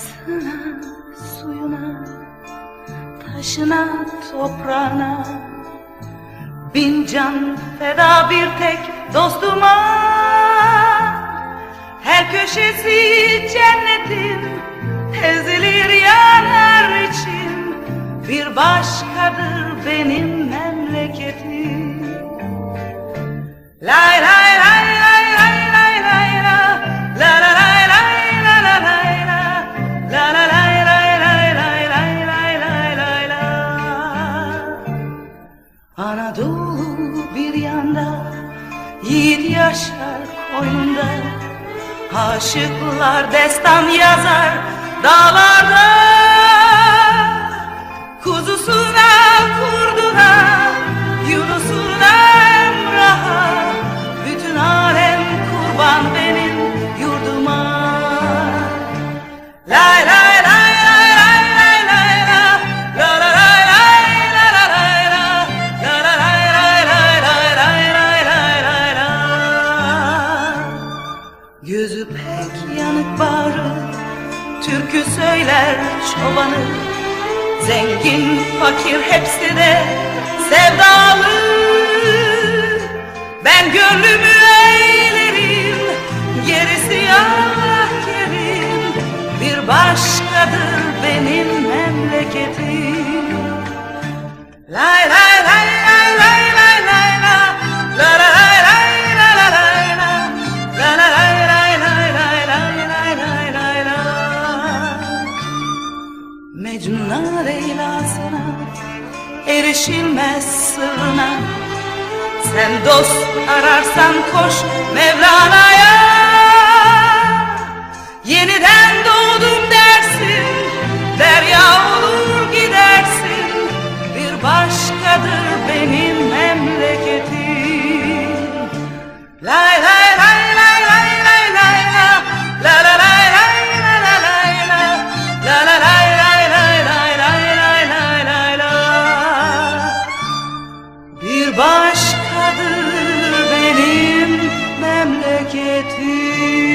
Havasına, suyuna, taşına, toprağına. Bin can feda bir tek dostuma. Her köşesi cennetin ezilir yanar için. Bir başkadır benim memleketim. Lay Anadolu bir yanda Yiğit yaşar koynunda. Aşıklar destan yazar dağlarda. Kuzusuna Gözü pek yanık bağrı Türkü söyler çobanı. Zengin fakir hepsi de sevdalı. Ben gönlümü eğlerim Gerisi Allah kerim. Bir başkadır benim memleketim erişilmez sırrına Sen dost ararsan koş Mevlana'ya. Yeniden doğdum dersin Derya olur gidersin. Bir başkadır benim başkadır benim memleketim